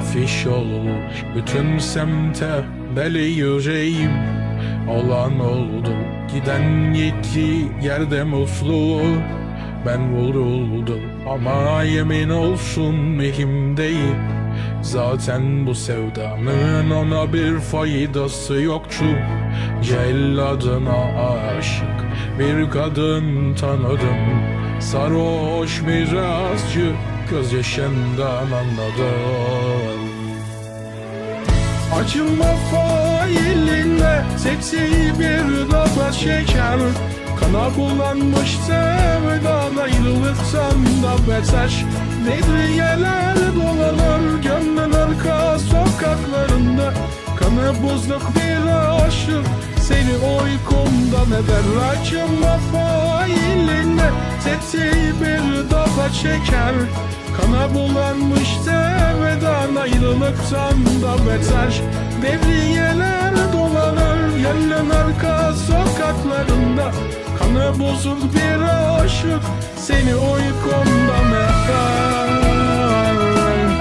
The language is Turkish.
Afiş olmuş bütün semte deli yüreğim. Olan oldu. Giden gitti yerde mutlu. Ben vuruldum ama yemin olsun mühim değil Zaten bu sevdanın ona bir faydası yoktu. Celladına aşık bir kadın tanıdım Sarhoş birazcık gözyaşından anladım. Açılma failine seksi bir daba şeker. Kana bulanmış sevdan ayrılıktan da beter. Nedriyeler dolanır gönlün arka sokaklarında. Kanı buzluk bir aşık seni uykumdan eder. Açılma failine seksi bir daba şeker Kana bulanmış sevdan ayrılıktan da beter. Devriyeler dolanır yellen arka sokaklarında. Kanı bozuk bir aşık seni